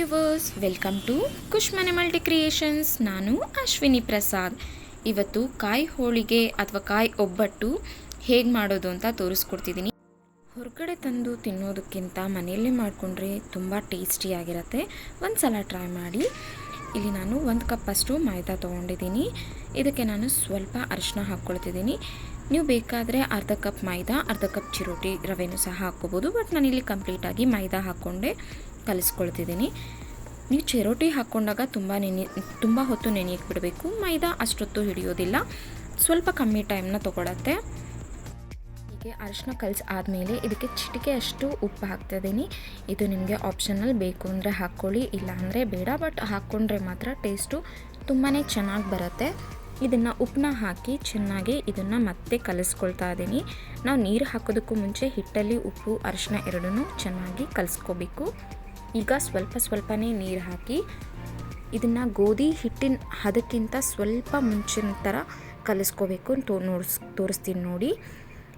Viewers welcome to Kushmane multi creations ನಾನು ಅಶ್ವಿನಿ ಪ್ರಸಾದ್. ಇವತ್ತು ಕಾಯಿ ಹೋಳಿಗೆ ಅಥವಾ ಕಾಯಿ ಒಬ್ಬಟ್ಟು ಹೇಗೆ ಮಾಡೋದು ಅಂತ ತೋರಿಸ್ಕೊಡ್ತಿದ್ದೀನಿ. ಹೊರಗಡೆ ತಂದು ತಿನ್ನೋದಕ್ಕಿಂತ ಮನೆಯಲ್ಲೇ ಮಾಡಿಕೊಂಡ್ರೆ ತುಂಬ ಟೇಸ್ಟಿಯಾಗಿರುತ್ತೆ ಒಂದು ಸಲ ಟ್ರೈ ಮಾಡಿ. ಇಲ್ಲಿ ನಾನು ಒಂದು ಕಪ್ಪಷ್ಟು ಮೈದಾ ತೊಗೊಂಡಿದ್ದೀನಿ. ಇದಕ್ಕೆ ನಾನು ಸ್ವಲ್ಪ ಅರಿಶಿನ ಹಾಕ್ಕೊಳ್ತಿದ್ದೀನಿ. ನೀವು ಬೇಕಾದರೆ ಅರ್ಧ ಕಪ್ ಮೈದಾ, ಅರ್ಧ ಕಪ್ ಚಿರೋಟಿ ರವೆನೂ ಸಹ ಹಾಕ್ಕೋಬೋದು. ಬಟ್ ನಾನಿಲ್ಲಿ ಕಂಪ್ಲೀಟಾಗಿ ಮೈದಾ ಹಾಕ್ಕೊಂಡೆ. ಕಲಿಸ್ಕೊಳ್ತಿದ್ದೀನಿ. ನೀವು ಚಿರೋಟಿ ಹಾಕ್ಕೊಂಡಾಗ ತುಂಬ ನೆನೆ, ತುಂಬ ಹೊತ್ತು ನೆನೆಯಕ್ಕೆ ಬಿಡಬೇಕು ಮೈದಾ ಅಷ್ಟೊತ್ತು ಹಿಡಿಯೋದಿಲ್ಲ. ಸ್ವಲ್ಪ ಕಮ್ಮಿ ಟೈಮ್ನ ತೊಗೊಳತ್ತೆ. ಹೀಗೆ ಅರಿಶಿನ ಕಲಸಿ ಆದಮೇಲೆ ಇದಕ್ಕೆ ಚಿಟಿಕೆ ಅಷ್ಟು ಉಪ್ಪು ಹಾಕ್ತಿದ್ದೀನಿ ಇದು ನಿಮಗೆ ಆಪ್ಷನಲ್ ಬೇಕು ಅಂದರೆ ಹಾಕ್ಕೊಳ್ಳಿ ಇಲ್ಲ ಅಂದರೆ ಬೇಡ. ಬಟ್ ಹಾಕ್ಕೊಂಡ್ರೆ ಮಾತ್ರ ಟೇಸ್ಟು ತುಂಬಾ ಚೆನ್ನಾಗಿ ಬರುತ್ತೆ. ಇದನ್ನು ಉಪ್ಪನ್ನ ಹಾಕಿ ಚೆನ್ನಾಗಿ ಇದನ್ನು ಮತ್ತೆ ಕಲಿಸ್ಕೊಳ್ತಾ ಇದ್ದೀನಿ. ನಾವು ನೀರು ಹಾಕೋದಕ್ಕೂ ಮುಂಚೆ ಹಿಟ್ಟಲ್ಲಿ ಉಪ್ಪು, ಅರಿಶಿನ ಎರಡನ್ನೂ ಚೆನ್ನಾಗಿ ಕಲಿಸ್ಕೋಬೇಕು. ಈಗ ಸ್ವಲ್ಪ ಸ್ವಲ್ಪನೇ ನೀರು ಹಾಕಿ ಇದನ್ನು ಗೋಧಿ ಹಿಟ್ಟಿನ ಹದಕ್ಕಿಂತ ಸ್ವಲ್ಪ ಮುಂಚಿನ ಥರ ಕಲಿಸ್ಕೋಬೇಕು ತೋ ನೋಡ್ಸ್ ತೋರಿಸ್ತೀನಿ ನೋಡಿ.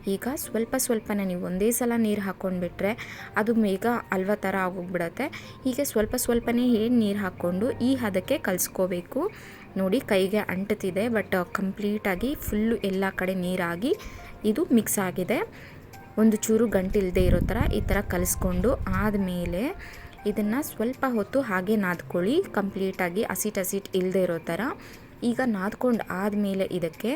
ಈಗ ಸ್ವಲ್ಪ ಸ್ವಲ್ಪನೇ ನೀವು ಒಂದೇ ಸಲ ನೀರು ಹಾಕ್ಕೊಂಡ್ಬಿಟ್ರೆ ಅದು ಬೇಗ ಅಲ್ವ ಥರ ಆಗೋಗ್ಬಿಡತ್ತೆ. ಹೀಗೆ ಸ್ವಲ್ಪ ಸ್ವಲ್ಪನೇ ಏನು ನೀರು ಹಾಕ್ಕೊಂಡು ಈ ಹದಕ್ಕೆ ಕಲಿಸ್ಕೋಬೇಕು. ನೋಡಿ ಕೈಗೆ ಅಂಟುತ್ತಿದೆ ಬಟ್ ಕಂಪ್ಲೀಟಾಗಿ ಫುಲ್ಲು ಎಲ್ಲ ಕಡೆ ನೀರಾಗಿ ಇದು ಮಿಕ್ಸ್ ಆಗಿದೆ. ಒಂದು ಚೂರು ಗಂಟಿಲ್ಲದೆ ಇರೋ ಥರ ಈ ಥರ ಕಲಿಸ್ಕೊಂಡು ಆದಮೇಲೆ ಇದನ್ನು ಸ್ವಲ್ಪ ಹೊತ್ತು ಹಾಗೆ ನಾದ್ಕೊಳ್ಳಿ. ಕಂಪ್ಲೀಟಾಗಿ ಹಸಿಟ್ ಹಸಿಟ್ ಇಲ್ಲದೆ ಇರೋ ಥರ ಈಗ ನಾದ್ಕೊಂಡು ಆದಮೇಲೆ ಇದಕ್ಕೆ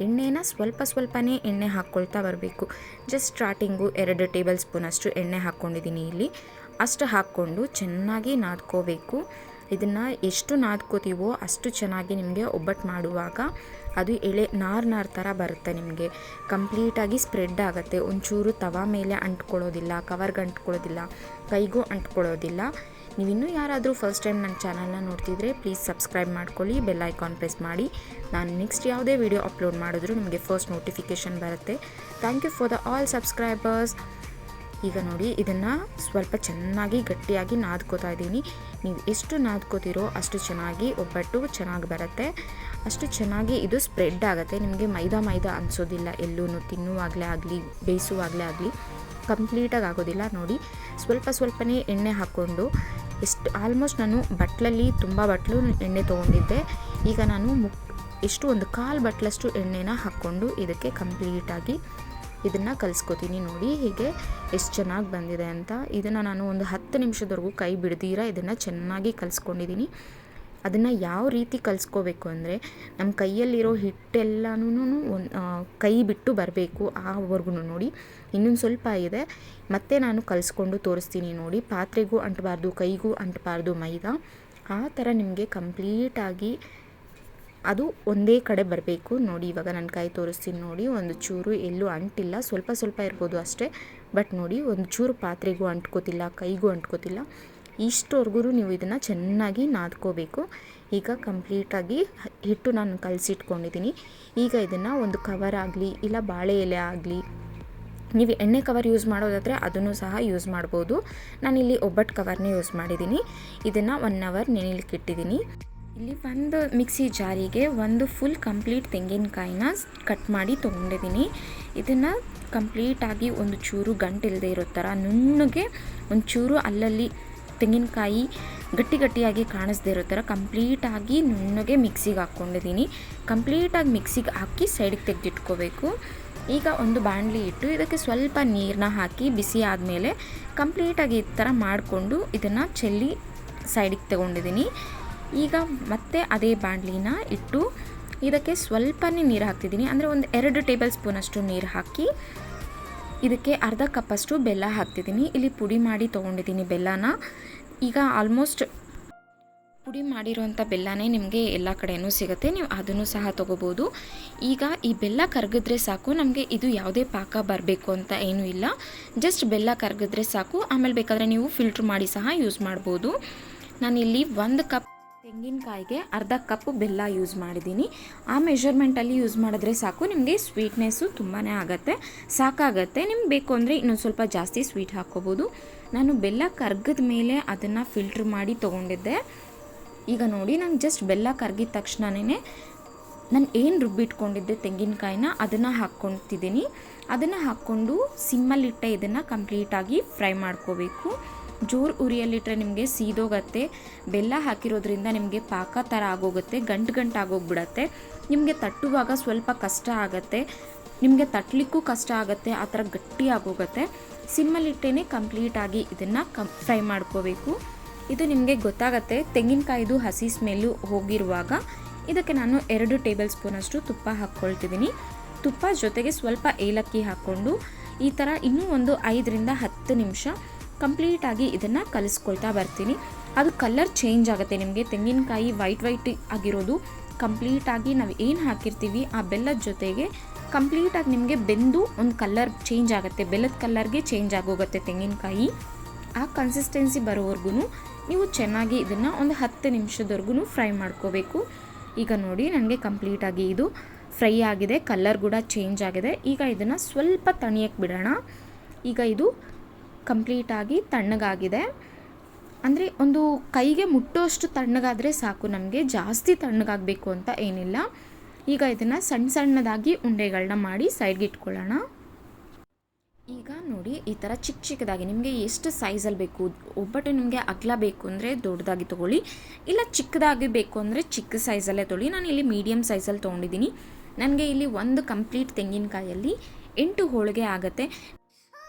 ಎಣ್ಣೆನ ಸ್ವಲ್ಪ ಸ್ವಲ್ಪನೇ ಎಣ್ಣೆ ಹಾಕ್ಕೊಳ್ತಾ ಬರಬೇಕು. ಜಸ್ಟ್ ಸ್ಟಾರ್ಟಿಂಗು ಎರಡು ಟೇಬಲ್ ಸ್ಪೂನಷ್ಟು ಎಣ್ಣೆ ಹಾಕ್ಕೊಂಡಿದ್ದೀನಿ ಇಲ್ಲಿ. ಅಷ್ಟು ಹಾಕ್ಕೊಂಡು ಚೆನ್ನಾಗಿ ನಾದ್ಕೋಬೇಕು. ಇದನ್ನು ಎಷ್ಟು ನಾದ್ಕೋತೀವೋ ಅಷ್ಟು ಚೆನ್ನಾಗಿ ನಿಮಗೆ ಒಬ್ಬಟ್ಟು ಮಾಡುವಾಗ ಅದು ಎಳೆ ನಾರು ನಾರು ಥರ ಬರುತ್ತೆ ನಿಮಗೆ. ಕಂಪ್ಲೀಟಾಗಿ ಸ್ಪ್ರೆಡ್ ಆಗುತ್ತೆ. ಒಂಚೂರು ತವಾ ಮೇಲೆ ಅಂಟ್ಕೊಳ್ಳೋದಿಲ್ಲ ಕವರ್ಗೆ ಅಂಟ್ಕೊಳ್ಳೋದಿಲ್ಲ, ಕೈಗೂ ಅಂಟ್ಕೊಳ್ಳೋದಿಲ್ಲ. ನೀವಿನ್ನೂ ಯಾರಾದರೂ ಫಸ್ಟ್ ಟೈಮ್ ನನ್ನ ಚಾನಲ್ನ ನೋಡ್ತಿದ್ರೆ ಪ್ಲೀಸ್ ಸಬ್ಸ್ಕ್ರೈಬ್ ಮಾಡ್ಕೊಳ್ಳಿ ಬೆಲ್ ಐಕಾನ್ ಪ್ರೆಸ್ ಮಾಡಿ. ನಾನು ನೆಕ್ಸ್ಟ್ ಯಾವುದೇ ವಿಡಿಯೋ ಅಪ್ಲೋಡ್ ಮಾಡಿದ್ರು ನಿಮಗೆ ಫಸ್ಟ್ ನೋಟಿಫಿಕೇಷನ್ ಬರುತ್ತೆ. Thank you for the all subscribers ಈಗ ನೋಡಿ, ಇದನ್ನು ಸ್ವಲ್ಪ ಚೆನ್ನಾಗಿ ಗಟ್ಟಿಯಾಗಿ ನಾದ್ಕೋತಾ ಇದ್ದೀನಿ. ನೀವು ಎಷ್ಟು ನಾದ್ಕೋತೀರೋ ಅಷ್ಟು ಚೆನ್ನಾಗಿ, ಒಬ್ಬಟ್ಟು ಚೆನ್ನಾಗಿ ಬರುತ್ತೆ. ಅಷ್ಟು ಚೆನ್ನಾಗಿ ಇದು ಸ್ಪ್ರೆಡ್ ಆಗುತ್ತೆ. ನಿಮಗೆ ಮೈದಾ ಮೈದಾ ಅನಿಸೋದಿಲ್ಲ. ಎಲ್ಲೂ ತಿನ್ನುವಾಗಲೇ ಆಗಲಿ, ಬೇಯಿಸುವಾಗಲೇ ಆಗಲಿ, ಕಂಪ್ಲೀಟಾಗಿ ಆಗೋದಿಲ್ಲ. ನೋಡಿ, ಸ್ವಲ್ಪ ಸ್ವಲ್ಪನೇ ಎಣ್ಣೆ ಹಾಕ್ಕೊಂಡು, ಎಷ್ಟು, ಆಲ್ಮೋಸ್ಟ್ ನಾನು ಬಟ್ಲಲ್ಲಿ ತುಂಬ ಬಟ್ಲು ಎಣ್ಣೆ ತೊಗೊಂಡಿದ್ದೆ. ಈಗ ನಾನು ಮುಕ್, ಎಷ್ಟು ಒಂದು ಕಾಲು ಬಟ್ಲಷ್ಟು ಎಣ್ಣೆನ ಹಾಕ್ಕೊಂಡು ಇದಕ್ಕೆ ಕಂಪ್ಲೀಟಾಗಿ ಇದನ್ನು ಕಲಿಸ್ಕೊತೀನಿ ನೋಡಿ ಹೀಗೆ ಎಷ್ಟು ಚೆನ್ನಾಗಿ ಬಂದಿದೆ ಅಂತ. ಇದನ್ನು ನಾನು ಒಂದು ಹತ್ತು ನಿಮಿಷದವರೆಗೂ ಕೈ ಬಿಡ್ದಿರ ಇದನ್ನು ಚೆನ್ನಾಗಿ ಕಲಿಸ್ಕೊಂಡಿದ್ದೀನಿ ಅದನ್ನು ಯಾವ ರೀತಿ ಕಲಿಸ್ಕೋಬೇಕು ಅಂದರೆ ನಮ್ಮ ಕೈಯಲ್ಲಿರೋ ಹಿಟ್ಟೆಲ್ಲನೂ ಒಂದು ಕೈ ಬಿಟ್ಟು ಬರಬೇಕು ಆವರೆಗೂ ನೋಡಿ. ಇನ್ನೊಂದು ಸ್ವಲ್ಪ ಇದೆ. ಮತ್ತೆ ನಾನು ಕಲಿಸ್ಕೊಂಡು ತೋರಿಸ್ತೀನಿ ನೋಡಿ. ಪಾತ್ರೆಗೂ ಅಂಟಬಾರ್ದು, ಕೈಗೂ ಅಂಟಬಾರ್ದು ಮೈದಾ. ಆ ಥರ ನಿಮಗೆ ಕಂಪ್ಲೀಟಾಗಿ ಅದು ಒಂದೇ ಕಡೆ ಬರಬೇಕು. ನೋಡಿ, ಇವಾಗ ನನ್ನ ಕೈ ತೋರಿಸ್ತೀನಿ ನೋಡಿ, ಒಂದು ಚೂರು ಎಲ್ಲೂ ಅಂಟಿಲ್ಲ. ಸ್ವಲ್ಪ ಸ್ವಲ್ಪ ಇರ್ಬೋದು ಅಷ್ಟೇ. ಬಟ್ ನೋಡಿ, ಒಂದು ಚೂರು ಪಾತ್ರೆಗೂ ಅಂಟ್ಕೋತಿಲ್ಲ, ಕೈಗೂ ಅಂಟ್ಕೋತಿಲ್ಲ. ಇಷ್ಟವರೆಗೂ ನೀವು ಇದನ್ನು ಚೆನ್ನಾಗಿ ನಾದ್ಕೋಬೇಕು. ಈಗ ಕಂಪ್ಲೀಟಾಗಿ ಹಿಟ್ಟು ನಾನು ಕಲಸಿಟ್ಕೊಂಡಿದ್ದೀನಿ. ಈಗ ಇದನ್ನು ಒಂದು ಕವರ್ ಆಗಲಿ, ಇಲ್ಲ ಬಾಳೆ ಎಲೆ ಆಗಲಿ, ನೀವು ಎಣ್ಣೆ ಕವರ್ ಯೂಸ್ ಮಾಡೋದಾದರೆ ಅದನ್ನು ಸಹ ಯೂಸ್ ಮಾಡ್ಬೋದು. ನಾನಿಲ್ಲಿ ಒಬ್ಬಟ್ಟು ಕವರ್ನೇ ಯೂಸ್ ಮಾಡಿದ್ದೀನಿ. ಇದನ್ನು ಒನ್ ಅವರ್ ನೆನೆಲಿಕ್ಕೆ ಇಟ್ಟಿದ್ದೀನಿ ಇಲ್ಲಿ ಒಂದು ಮಿಕ್ಸಿ ಜಾರಿಗೆ ಒಂದು ಫುಲ್ ಕಂಪ್ಲೀಟ್ ತೆಂಗಿನಕಾಯಿನ ಕಟ್ ಮಾಡಿ ತೊಗೊಂಡಿದ್ದೀನಿ. ಇದನ್ನು ಕಂಪ್ಲೀಟಾಗಿ ಒಂದು ಚೂರು ಗಂಟಿಲ್ಲದೆ ಇರೋ ಥರ ನುಣ್ಣಗೆ ಒಂದು ಚೂರು ಅಲ್ಲಲ್ಲಿ ತೆಂಗಿನಕಾಯಿ ಗಟ್ಟಿ ಗಟ್ಟಿಯಾಗಿ ಕಾಣಿಸ್ದೇ ಇರೋ ಥರ ಕಂಪ್ಲೀಟಾಗಿ ನುಣ್ಣಗೆ ಮಿಕ್ಸಿಗೆ ಹಾಕ್ಕೊಂಡಿದ್ದೀನಿ. ಕಂಪ್ಲೀಟಾಗಿ ಮಿಕ್ಸಿಗೆ ಹಾಕಿ ಸೈಡಿಗೆ ತೆಗೆದಿಟ್ಕೋಬೇಕು. ಈಗ ಒಂದು ಬಾಣಲಿ ಇಟ್ಟು ಇದಕ್ಕೆ ಸ್ವಲ್ಪ ನೀರನ್ನ ಹಾಕಿ ಬಿಸಿ ಆದಮೇಲೆ ಕಂಪ್ಲೀಟಾಗಿ ಈ ಥರ ಮಾಡಿಕೊಂಡು ಇದನ್ನು ಚೆಲ್ಲಿ ಸೈಡಿಗೆ ತಗೊಂಡಿದ್ದೀನಿ. ಈಗ ಮತ್ತೆ ಅದೇ ಬಾಣಲಿನ ಇಟ್ಟು ಇದಕ್ಕೆ ಸ್ವಲ್ಪನೇ ನೀರು ಹಾಕ್ತಿದ್ದೀನಿ. ಅಂದರೆ ಒಂದು ಎರಡು ಟೇಬಲ್ ಸ್ಪೂನಷ್ಟು ನೀರು ಹಾಕಿ ಇದಕ್ಕೆ ಅರ್ಧ ಕಪ್ಪಷ್ಟು ಬೆಲ್ಲ ಹಾಕ್ತಿದ್ದೀನಿ. ಇಲ್ಲಿ ಪುಡಿ ಮಾಡಿ ತೊಗೊಂಡಿದ್ದೀನಿ ಬೆಲ್ಲನ. ಈಗ ಆಲ್ಮೋಸ್ಟ್ ಪುಡಿ ಮಾಡಿರೋಂಥ ಬೆಲ್ಲನೇ ನಿಮಗೆ ಎಲ್ಲ ಕಡೆಯೂ ಸಿಗುತ್ತೆ. ನೀವು ಅದನ್ನು ಸಹ ತೊಗೋಬೋದು. ಈಗ ಈ ಬೆಲ್ಲ ಕರಗಿದ್ರೆ ಸಾಕು. ನಮಗೆ ಇದು ಯಾವುದೇ ಪಾಕ ಬರಬೇಕು ಅಂತ ಏನೂ ಇಲ್ಲ. ಜಸ್ಟ್ ಬೆಲ್ಲ ಕರಗಿದ್ರೆ ಸಾಕು. ಆಮೇಲೆ ಬೇಕಾದರೆ ನೀವು ಫಿಲ್ಟ್ರ್ ಮಾಡಿ ಸಹ ಯೂಸ್ ಮಾಡ್ಬೋದು. ನಾನಿಲ್ಲಿ ಒಂದು ಕಪ್ ತೆಂಗಿನಕಾಯಿಗೆ ಅರ್ಧ ಕಪ್ ಬೆಲ್ಲ ಯೂಸ್ ಮಾಡಿದ್ದೀನಿ. ಆ ಮೆಷರ್ಮೆಂಟಲ್ಲಿ ಯೂಸ್ ಮಾಡಿದ್ರೆ ಸಾಕು, ನಿಮಗೆ ಸ್ವೀಟ್ನೆಸ್ಸು ತುಂಬಾ ಆಗುತ್ತೆ. ಸಾಕಾಗತ್ತೆ. ನಿಮ್ಗೆ ಬೇಕು ಅಂದರೆ ಇನ್ನೊಂದು ಸ್ವಲ್ಪ ಜಾಸ್ತಿ ಸ್ವೀಟ್ ಹಾಕ್ಕೋಬೋದು. ನಾನು ಬೆಲ್ಲ ಕರ್ಗದ ಮೇಲೆ ಅದನ್ನು ಫಿಲ್ಟ್ರ್ ಮಾಡಿ ತೊಗೊಂಡಿದ್ದೆ. ಈಗ ನೋಡಿ ನಾನು ಜಸ್ಟ್ ಬೆಲ್ಲ ಕರ್ಗಿದ ತಕ್ಷಣವೇ ನಾನು ಏನು ರುಬ್ಬಿಟ್ಕೊಂಡಿದ್ದೆ ತೆಂಗಿನಕಾಯಿನ, ಅದನ್ನು ಹಾಕ್ಕೊತಿದ್ದೀನಿ. ಅದನ್ನು ಹಾಕ್ಕೊಂಡು ಸಿಮ್ಮಲ್ಲಿಟ್ಟೆ ಇದನ್ನು ಕಂಪ್ಲೀಟಾಗಿ ಫ್ರೈ ಮಾಡ್ಕೋಬೇಕು. ಜೋರು ಉರಿಯಲ್ಲಿಟ್ಟರೆ ನಿಮಗೆ ಸೀದೋಗತ್ತೆ. ಬೆಲ್ಲ ಹಾಕಿರೋದ್ರಿಂದ ನಿಮಗೆ ಪಾಕ ಥರ ಆಗೋಗುತ್ತೆ, ಗಂಟು ಗಂಟು ಆಗೋಗ್ಬಿಡತ್ತೆ. ನಿಮಗೆ ತಟ್ಟುವಾಗ ಸ್ವಲ್ಪ ಕಷ್ಟ ಆಗುತ್ತೆ. ನಿಮಗೆ ತಟ್ಟಲಿಕ್ಕೂ ಕಷ್ಟ ಆಗುತ್ತೆ, ಆ ಥರ ಗಟ್ಟಿ ಆಗೋಗುತ್ತೆ. ಸಿಮ್ಮಲ್ಲಿಟ್ಟೇ ಕಂಪ್ಲೀಟಾಗಿ ಇದನ್ನು ಕಂ, ಫ್ರೈ ಮಾಡ್ಕೋಬೇಕು. ಇದು ನಿಮಗೆ ಗೊತ್ತಾಗತ್ತೆ, ತೆಂಗಿನಕಾಯಿದು ಹಸಿ ಸ್ಮೆಲ್ಲು ಹೋಗಿರುವಾಗ. ಇದಕ್ಕೆ ನಾನು ಎರಡು ಟೇಬಲ್ ಸ್ಪೂನಷ್ಟು ತುಪ್ಪ ಹಾಕ್ಕೊಳ್ತಿದ್ದೀನಿ. ತುಪ್ಪ ಜೊತೆಗೆ ಸ್ವಲ್ಪ ಏಲಕ್ಕಿ ಹಾಕ್ಕೊಂಡು, ಈ ಥರ ಇನ್ನೂ ಒಂದು ಐದರಿಂದ ಹತ್ತು ನಿಮಿಷ ಕಂಪ್ಲೀಟಾಗಿ ಇದನ್ನು ಕಲಿಸ್ಕೊಳ್ತಾ ಬರ್ತೀನಿ. ಅದು ಕಲರ್ ಚೇಂಜ್ ಆಗುತ್ತೆ ನಿಮಗೆ. ತೆಂಗಿನಕಾಯಿ ವೈಟ್ ವೈಟ್ ಆಗಿರೋದು ಕಂಪ್ಲೀಟಾಗಿ ನಾವು ಏನು ಹಾಕಿರ್ತೀವಿ, ಆ ಬೆಲ್ಲದ ಜೊತೆಗೆ ಕಂಪ್ಲೀಟಾಗಿ ನಿಮಗೆ ಬೆಂದು ಒಂದು ಕಲರ್ ಚೇಂಜ್ ಆಗುತ್ತೆ. ಬೆಲ್ಲದ ಕಲ್ಲರ್ಗೆ ಚೇಂಜ್ ಆಗೋಗುತ್ತೆ ತೆಂಗಿನಕಾಯಿ. ಆ ಕನ್ಸಿಸ್ಟೆನ್ಸಿ ಬರೋವರೆಗೂ ನೀವು ಚೆನ್ನಾಗಿ ಇದನ್ನು ಒಂದು ಹತ್ತು ನಿಮಿಷದವರೆಗೂ ಫ್ರೈ ಮಾಡ್ಕೋಬೇಕು. ಈಗ ನೋಡಿ ನನಗೆ ಕಂಪ್ಲೀಟಾಗಿ ಇದು ಫ್ರೈ ಆಗಿದೆ. ಕಲರ್ ಕೂಡ ಚೇಂಜ್ ಆಗಿದೆ. ಈಗ ಇದನ್ನು ಸ್ವಲ್ಪ ತಣಿಯಕ್ಕೆ ಬಿಡೋಣ. ಈಗ ಇದು ಕಂಪ್ಲೀಟಾಗಿ ತಣ್ಣಗಾಗಿದೆ. ಅಂದರೆ ಒಂದು ಕೈಗೆ ಮುಟ್ಟೋಷ್ಟು ತಣ್ಣಗಾದರೆ ಸಾಕು, ನಮಗೆ ಜಾಸ್ತಿ ತಣ್ಣಗಾಗಬೇಕು ಅಂತ ಏನಿಲ್ಲ. ಈಗ ಇದನ್ನು ಸಣ್ಣ ಸಣ್ಣದಾಗಿ ಉಂಡೆಗಳನ್ನ ಮಾಡಿ ಸೈಡ್ಗೆ ಇಟ್ಕೊಳ್ಳೋಣ ಈಗ ನೋಡಿ ಈ ಥರ ಚಿಕ್ಕ ಚಿಕ್ಕದಾಗಿ, ನಿಮಗೆ ಎಷ್ಟು ಸೈಜಲ್ಲಿ ಬೇಕು, ಒಬ್ಬಟ್ಟು ನಿಮಗೆ ಅಗಲ ಬೇಕು ಅಂದರೆ ದೊಡ್ಡದಾಗಿ ತೊಗೊಳ್ಳಿ, ಇಲ್ಲ ಚಿಕ್ಕದಾಗಿ ಬೇಕು ಅಂದರೆ ಚಿಕ್ಕ ಸೈಜಲ್ಲೇ ತೊಗೊಳ್ಳಿ. ನಾನು ಇಲ್ಲಿ ಮೀಡಿಯಮ್ ಸೈಜಲ್ಲಿ ತೊಗೊಂಡಿದ್ದೀನಿ. ನನಗೆ ಇಲ್ಲಿ ಒಂದು ಕಂಪ್ಲೀಟ್ ತೆಂಗಿನಕಾಯಲ್ಲಿ ಎಂಟು ಹೋಳಿಗೆ ಆಗುತ್ತೆ.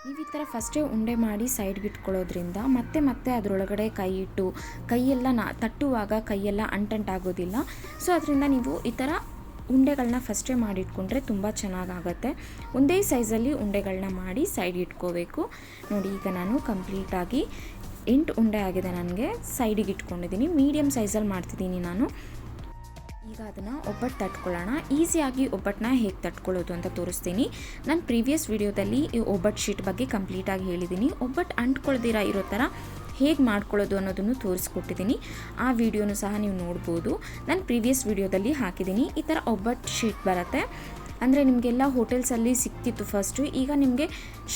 ನೀವು ಈ ಥರ ಫಸ್ಟೇ ಉಂಡೆ ಮಾಡಿ ಸೈಡ್ಗೆ ಇಟ್ಕೊಳ್ಳೋದ್ರಿಂದ ಮತ್ತೆ ಮತ್ತೆ ಅದರೊಳಗಡೆ ಕೈ ಇಟ್ಟು, ಕೈಯೆಲ್ಲ ನಾ, ತಟ್ಟುವಾಗ ಕೈಯೆಲ್ಲ ಅಂಟಂಟಾಗೋದಿಲ್ಲ ಸೊ ಅದರಿಂದ ನೀವು ಈ ಥರ ಉಂಡೆಗಳನ್ನ ಫಸ್ಟೇ ಮಾಡಿಟ್ಕೊಂಡ್ರೆ ತುಂಬ ಚೆನ್ನಾಗಾಗತ್ತೆ. ಒಂದೇ ಸೈಜಲ್ಲಿ ಉಂಡೆಗಳನ್ನ ಮಾಡಿ ಸೈಡ್ ಇಟ್ಕೋಬೇಕು. ನೋಡಿ, ಈಗ ನಾನು ಕಂಪ್ಲೀಟಾಗಿ ಎಂಟು ಉಂಡೆ ಆಗಿದೆ ನನಗೆ ಸೈಡಿಗೆ ಇಟ್ಕೊಂಡಿದ್ದೀನಿ. ಮೀಡಿಯಮ್ ಸೈಜಲ್ಲಿ ಮಾಡ್ತಿದ್ದೀನಿ ನಾನು. ಈಗ ಅದನ್ನು ಒಬ್ಬಟ್ಟು ತಟ್ಕೊಳ್ಳೋಣ. ಈಸಿಯಾಗಿ ಒಬ್ಬಟ್ಟನ್ನ ಹೇಗೆ ತಟ್ಕೊಳ್ಳೋದು ಅಂತ ತೋರಿಸ್ತೀನಿ. ನಾನು ಪ್ರೀವಿಯಸ್ ವಿಡಿಯೋದಲ್ಲಿ ಈ ಒಬ್ಬಟ್ಟು ಶೀಟ್ ಬಗ್ಗೆ ಕಂಪ್ಲೀಟಾಗಿ ಹೇಳಿದ್ದೀನಿ ಒಬ್ಬಟ್ಟು ಅಂಟ್ಕೊಳ್ದಿರ ಇರೋ ಥರ ಹೇಗೆ ಮಾಡ್ಕೊಳ್ಳೋದು ಅನ್ನೋದನ್ನು ತೋರಿಸ್ಕೊಟ್ಟಿದ್ದೀನಿ ಆ ವಿಡಿಯೋನು ಸಹ ನೀವು ನೋಡ್ಬೋದು. ನಾನು ಪ್ರೀವಿಯಸ್ ವಿಡಿಯೋದಲ್ಲಿ ಹಾಕಿದ್ದೀನಿ ಈ ಥರ ಒಬ್ಬಟ್ಟು ಶೀಟ್ ಬರುತ್ತೆ. ಅಂದರೆ ನಿಮಗೆಲ್ಲ ಹೋಟೆಲ್ಸಲ್ಲಿ ಸಿಕ್ತಿತ್ತು ಫಸ್ಟು ಈಗ ನಿಮಗೆ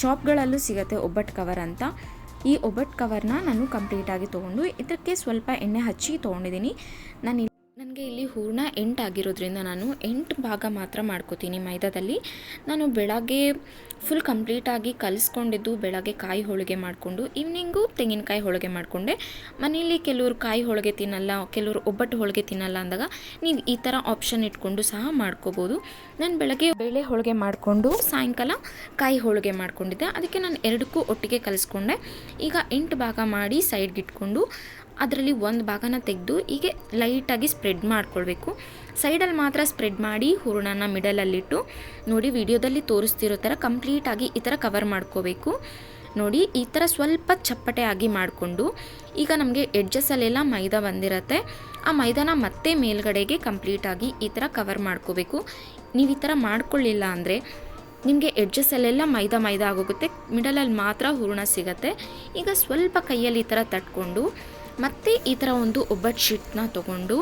ಶಾಪ್ಗಳಲ್ಲೂ ಸಿಗುತ್ತೆ ಒಬ್ಬಟ್ಟು ಕವರ್ ಅಂತ. ಈ ಒಬ್ಬಟ್ಟು ಕವರ್ನ ನಾನು ಕಂಪ್ಲೀಟಾಗಿ ತೊಗೊಂಡು ಇದಕ್ಕೆ ಸ್ವಲ್ಪ ಎಣ್ಣೆ ಹಚ್ಚಿ ತೊಗೊಂಡಿದ್ದೀನಿ ನಾನು ನನಗೆ ಇಲ್ಲಿ ಹೂರ್ಣ ಎಂಟು ಆಗಿರೋದ್ರಿಂದ ನಾನು ಎಂಟು ಭಾಗ ಮಾತ್ರ ಮಾಡ್ಕೋತೀನಿ ಮೈದಾದಲ್ಲಿ. ನಾನು ಬೆಳಗ್ಗೆ ಫುಲ್ ಕಂಪ್ಲೀಟಾಗಿ ಕಲಿಸ್ಕೊಂಡಿದ್ದು ಬೆಳಗ್ಗೆ ಕಾಯಿ ಹೋಳಿಗೆ ಮಾಡಿಕೊಂಡು ಈವ್ನಿಂಗು ತೆಂಗಿನಕಾಯಿ ಹೋಳಿಗೆ ಮಾಡಿಕೊಂಡೆ. ಮನೆಯಲ್ಲಿ ಕೆಲವರು ಕಾಯಿ ಹೋಳಿಗೆ ತಿನ್ನಲ್ಲ, ಕೆಲವರು ಒಬ್ಬಟ್ಟು ಹೋಳಿಗೆ ತಿನ್ನಲ್ಲ ಅಂದಾಗ ನೀವು ಈ ಥರ ಆಪ್ಷನ್ ಇಟ್ಕೊಂಡು ಸಹ ಮಾಡ್ಕೋಬೋದು. ನಾನು ಬೆಳಗ್ಗೆ ಬೇಳೆ ಹೋಳಿಗೆ ಮಾಡಿಕೊಂಡು, ಸಾಯಂಕಾಲ ಕಾಯಿ ಹೋಳಿಗೆ ಮಾಡ್ಕೊಂಡಿದ್ದೆ. ಅದಕ್ಕೆ ನಾನು ಎರಡಕ್ಕೂ ಒಟ್ಟಿಗೆ ಕಲಿಸ್ಕೊಂಡೆ. ಈಗ ಎಂಟು ಭಾಗ ಮಾಡಿ ಸೈಡ್ಗೆ ಇಟ್ಕೊಂಡು ಅದರಲ್ಲಿ ಒಂದು ಭಾಗನ ತೆಗೆದು ಹೀಗೆ ಲೈಟಾಗಿ ಸ್ಪ್ರೆಡ್ ಮಾಡ್ಕೊಳ್ಬೇಕು. ಸೈಡಲ್ಲಿ ಮಾತ್ರ ಸ್ಪ್ರೆಡ್ ಮಾಡಿ ಹೂರಣನ ಮಿಡಲಲ್ಲಿಟ್ಟು ನೋಡಿ ವಿಡಿಯೋದಲ್ಲಿ ತೋರಿಸ್ತಿರೋ ಥರ ಕಂಪ್ಲೀಟಾಗಿ ಈ ಥರ ಕವರ್ ಮಾಡ್ಕೋಬೇಕು. ನೋಡಿ ಈ ಥರ ಸ್ವಲ್ಪ ಚಪ್ಪಟೆ ಆಗಿ ಮಾಡಿಕೊಂಡು ಈಗ ನಮಗೆ ಎಡ್ಜಸ್ಸಲ್ಲೆಲ್ಲ ಮೈದಾ ಬಂದಿರತ್ತೆ. ಆ ಮೈದಾನ ಮತ್ತೆ ಮೇಲ್ಗಡೆಗೆ ಕಂಪ್ಲೀಟಾಗಿ ಈ ಥರ ಕವರ್ ಮಾಡ್ಕೋಬೇಕು. ನೀವು ಈ ಥರ ಮಾಡ್ಕೊಳ್ಳಿಲ್ಲ ಅಂದರೆ ನಿಮಗೆ ಎಡ್ಜಸ್ಸಲ್ಲೆಲ್ಲ ಮೈದಾ ಮೈದಾ ಆಗೋಗುತ್ತೆ. ಮಿಡಲಲ್ಲಿ ಮಾತ್ರ ಹೂರಣ ಸಿಗತ್ತೆ. ಈಗ ಸ್ವಲ್ಪ ಕೈಯಲ್ಲಿ ಈ ಥರ ತಟ್ಕೊಂಡು ಮತ್ತೆ ಈ ಥರ ಒಂದು ಒಬ್ಬಟ್ಟು ಶೀಟ್ನ ತೊಗೊಂಡು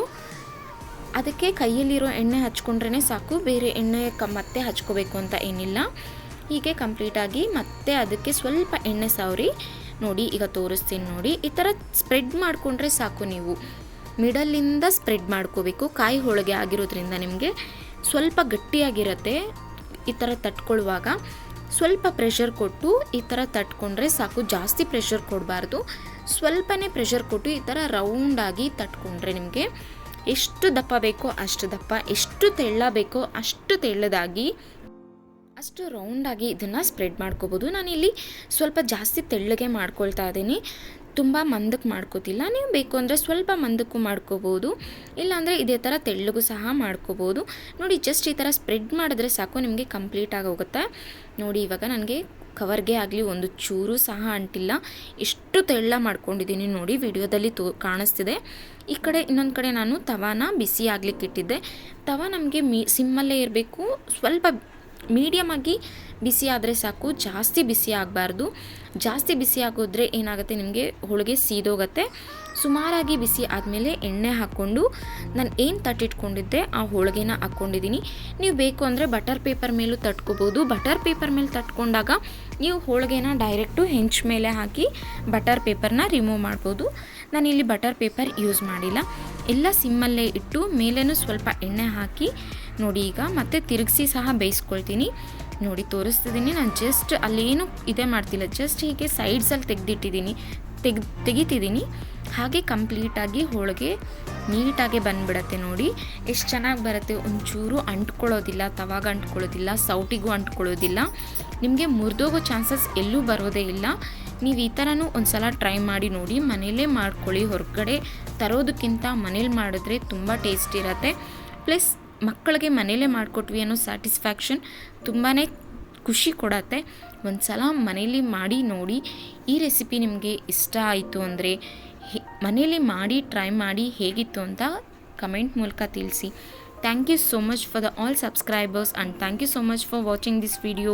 ಅದಕ್ಕೆ ಕೈಯಲ್ಲಿರೋ ಎಣ್ಣೆ ಹಚ್ಕೊಂಡ್ರೇ ಸಾಕು, ಬೇರೆ ಎಣ್ಣೆ ಕ ಮತ್ತೆ ಹಚ್ಕೋಬೇಕು ಅಂತ ಏನಿಲ್ಲ. ಹೀಗೆ ಕಂಪ್ಲೀಟಾಗಿ ಮತ್ತೆ ಅದಕ್ಕೆ ಸ್ವಲ್ಪ ಎಣ್ಣೆ ಸವರಿ ನೋಡಿ, ಈಗ ತೋರಿಸ್ತೀನಿ ನೋಡಿ. ಈ ಥರ ಸ್ಪ್ರೆಡ್ ಮಾಡಿಕೊಂಡ್ರೆ ಸಾಕು ನೀವು. ಮಿಡಲಿಂದ ಸ್ಪ್ರೆಡ್ ಮಾಡ್ಕೋಬೇಕು. ಕಾಯಿ ಹೋಳಿಗೆ ಆಗಿರೋದ್ರಿಂದ ನಿಮಗೆ ಸ್ವಲ್ಪ ಗಟ್ಟಿಯಾಗಿರುತ್ತೆ ಈ ಥರ ತಟ್ಕೊಳ್ಳುವಾಗ ಸ್ವಲ್ಪ ಪ್ರೆಷರ್ ಕೊಟ್ಟು ಈ ಥರ ತಟ್ಕೊಂಡ್ರೆ ಸಾಕು. ಜಾಸ್ತಿ ಪ್ರೆಷರ್ ಕೊಡಬಾರ್ದು. ಸ್ವಲ್ಪನೇ ಪ್ರೆಷರ್ ಕೊಟ್ಟು ಈ ಥರ ರೌಂಡಾಗಿ ತಟ್ಕೊಂಡ್ರೆ ನಿಮಗೆ ಎಷ್ಟು ದಪ್ಪ ಬೇಕೋ ಅಷ್ಟು ದಪ್ಪ, ಎಷ್ಟು ತೆಳ್ಳ ಬೇಕೋ ಅಷ್ಟು ತೆಳ್ಳದಾಗಿ, ಅಷ್ಟು ರೌಂಡಾಗಿ ಇದನ್ನು ಸ್ಪ್ರೆಡ್ ಮಾಡ್ಕೋಬೋದು. ನಾನಿಲ್ಲಿ ಸ್ವಲ್ಪ ಜಾಸ್ತಿ ತೆಳ್ಳಗೆ ಮಾಡ್ಕೊಳ್ತಾ ಇದ್ದೀನಿ. ತುಂಬ ಮಂದಕ್ಕೆ ಮಾಡ್ಕೋತಿಲ್ಲ. ನೀವು ಬೇಕು ಅಂದರೆ ಸ್ವಲ್ಪ ಮಂದಕ್ಕೂ ಮಾಡ್ಕೋಬೋದು. ಇಲ್ಲಾಂದರೆ ಇದೇ ಥರ ತೆಳ್ಳಗೂ ಸಹ ಮಾಡ್ಕೋಬೋದು. ನೋಡಿ ಜಸ್ಟ್ ಈ ಥರ ಸ್ಪ್ರೆಡ್ ಮಾಡಿದ್ರೆ ಸಾಕು, ನಿಮಗೆ ಕಂಪ್ಲೀಟ್ ಆಗೋಗುತ್ತೆ ನೋಡಿ, ಇವಾಗ ನನಗೆ ಕವರ್ಗೆ ಆಗಲಿ ಒಂದು ಚೂರು ಸಹ ಅಂಟಿಲ್ಲ. ಎಷ್ಟು ತೆಳ್ಳ ಮಾಡ್ಕೊಂಡಿದ್ದೀನಿ ನೋಡಿ, ವಿಡಿಯೋದಲ್ಲಿ ತೋ, ಕಾಣಿಸ್ತಿದೆ. ಈ ಕಡೆ ಇನ್ನೊಂದು ಕಡೆ ನಾನು ತವಾನ ಬಿಸಿ ಆಗಲಿಕ್ಕೆ ಇಟ್ಟಿದ್ದೆ. ತವ ನಮಗೆ ಮೀ, ಸಿಮ್ಮಲ್ಲೇ ಇರಬೇಕು. ಸ್ವಲ್ಪ ಮೀಡಿಯಮ್ ಆಗಿ ಬಿಸಿ ಆದರೆ ಸಾಕು, ಜಾಸ್ತಿ ಬಿಸಿ ಆಗಬಾರ್ದು. ಜಾಸ್ತಿ ಬಿಸಿ ಆಗೋದ್ರೆ ಏನಾಗುತ್ತೆ ನಿಮಗೆ, ಹೋಳಿಗೆ ಸೀದೋಗುತ್ತೆ. ಸುಮಾರಾಗಿ ಬಿಸಿ ಆದಮೇಲೆ ಎಣ್ಣೆ ಹಾಕ್ಕೊಂಡು ನಾನು ಏನು ತಟ್ಟಿಟ್ಕೊಂಡಿದ್ದೆ, ಆ ಹೋಳಿಗೆನ ಹಾಕ್ಕೊಂಡಿದ್ದೀನಿ ನೀವು ಬೇಕು ಅಂದರೆ ಬಟರ್ ಪೇಪರ್ ಮೇಲೂ ತಟ್ಕೋಬೋದು. ಬಟರ್ ಪೇಪರ್ ಮೇಲೆ ತಟ್ಕೊಂಡಾಗ ನೀವು ಹೋಳಿಗೆನ ಡೈರೆಕ್ಟು ಹೆಂಚ್ ಮೇಲೆ ಹಾಕಿ ಬಟರ್ ಪೇಪರ್ನ ರಿಮೂವ್ ಮಾಡ್ಬೋದು. ಇಲ್ಲಿ ಬಟರ್ ಪೇಪರ್ ಯೂಸ್ ಮಾಡಿಲ್ಲ. ಎಲ್ಲ ಸಿಮ್ಮಲ್ಲೇ ಇಟ್ಟು ಮೇಲೇನೂ ಸ್ವಲ್ಪ ಎಣ್ಣೆ ಹಾಕಿ ನೋಡಿ ಈಗ ಮತ್ತೆ ತಿರುಗಿಸಿ ಸಹ ಬೇಯಿಸ್ಕೊಳ್ತೀನಿ. ನೋಡಿ ತೋರಿಸ್ತಿದ್ದೀನಿ ನಾನು ಜಸ್ಟ್ ಅಲ್ಲೇನು ಇದೇ ಮಾಡ್ತಿಲ್ಲ. ಜಸ್ಟ್ ಹೀಗೆ ಸೈಡ್ಸಲ್ಲಿ ತೆಗೆದಿಟ್ಟಿದ್ದೀನಿ ತೆಗ್, ತೆಗಿತಿದ್ದೀನಿ. ಹಾಗೆ ಕಂಪ್ಲೀಟಾಗಿ ಹೋಳಿಗೆ ನೀಟಾಗಿ ಬಂದ್ಬಿಡತ್ತೆ ನೋಡಿ. ಎಷ್ಟು ಚೆನ್ನಾಗಿ ಬರುತ್ತೆ. ಒಂಚೂರು ಅಂಟ್ಕೊಳ್ಳೋದಿಲ್ಲ, ತವಾಗ ಅಂಟ್ಕೊಳ್ಳೋದಿಲ್ಲ, ಸೌಟಿಗೂ ಅಂಟ್ಕೊಳ್ಳೋದಿಲ್ಲ. ನಿಮಗೆ ಮುರಿದೋಗೋ ಚಾನ್ಸಸ್ ಎಲ್ಲೂ ಬರೋದೇ ಇಲ್ಲ. ನೀವು ಈ ಥರನೂ ಒಂದು ಸಲ ಟ್ರೈ ಮಾಡಿ ನೋಡಿ. ಮನೆಯಲ್ಲೇ ಮಾಡ್ಕೊಳ್ಳಿ. ಹೊರಗಡೆ ತರೋದಕ್ಕಿಂತ ಮನೇಲಿ ಮಾಡಿದ್ರೆ ತುಂಬ ಟೇಸ್ಟ್ ಇರುತ್ತೆ. ಪ್ಲಸ್ ಮಕ್ಕಳಿಗೆ ಮನೇಲೇ ಮಾಡಿಕೊಟ್ವಿ ಅನ್ನೋ ಸ್ಯಾಟಿಸ್ಫ್ಯಾಕ್ಷನ್ ತುಂಬಾ ಖುಷಿ ಕೊಡತ್ತೆ. ಒಂದು ಸಲ ಮನೇಲಿ ಮಾಡಿ ನೋಡಿ, ಈ ರೆಸಿಪಿ ನಿಮಗೆ ಇಷ್ಟ ಆಯಿತು ಅಂದರೆ ಮನೇಲಿ ಮಾಡಿ ಟ್ರೈ ಮಾಡಿ ಹೇಗಿತ್ತು ಅಂತ ಕಮೆಂಟ್ ಮೂಲಕ ತಿಳಿಸಿ. Thank you so much for the all subscribers and thank you so much for watching this video